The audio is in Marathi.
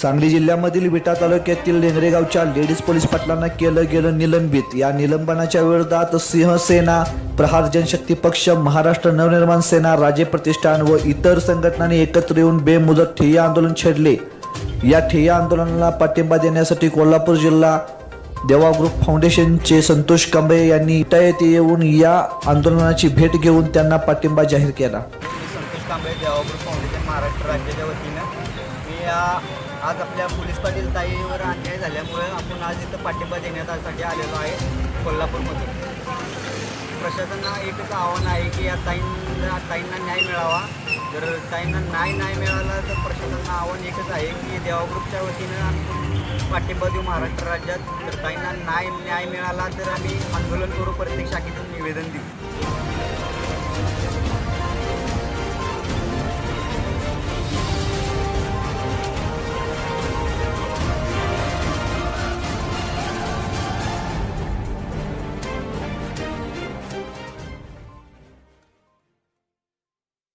सांगली जिल्ह्यामधील विटा तालुक्यातील लेंगरेगावच्या लेडीज पोलीस पाटलांना केलं गेलं निलंबित. या निलंबनाच्या विरोधात सिंहसेना प्रहार जनशक्ती पक्ष महाराष्ट्र नवनिर्माण सेना राजे प्रतिष्ठान व इतर संघटनांनी एकत्र येऊन बेमुदत ठिय्या आंदोलन छेडले. या ठिय्या आंदोलनाला पाठिंबा देण्यासाठी कोल्हापूर जिल्हा देवा ग्रुप फाउंडेशनचे संतोष कांबळे यांनी इटा येथे येऊन या आंदोलनाची भेट घेऊन त्यांना पाठिंबा जाहीर केला. संतोष कांबळे देवापूर फाउंडेशन महाराष्ट्र राज्याच्या वतीनं. मी या आज आपल्या पोलीस पाटील ताईवर अन्याय झाल्यामुळे आपण आज इथं पाठिंबा देण्यासाठी आलेलो आहे कोल्हापूरमधून. प्रशासनाला एकच आव्हान आहे की या ताईंना ताईंना न्याय मिळावा. जर ताईंना न्याय नाही मिळाला तर प्रशासनाला आव्हान एकच आहे की देवाग्रुपच्या वतीनं आम्ही पाठिंबा देऊ महाराष्ट्र राज्यात. तर ताईंना न्याय न्याय मिळाला तर आम्ही आंदोलन करू प्रत्येक शाखेतून निवेदन देऊ.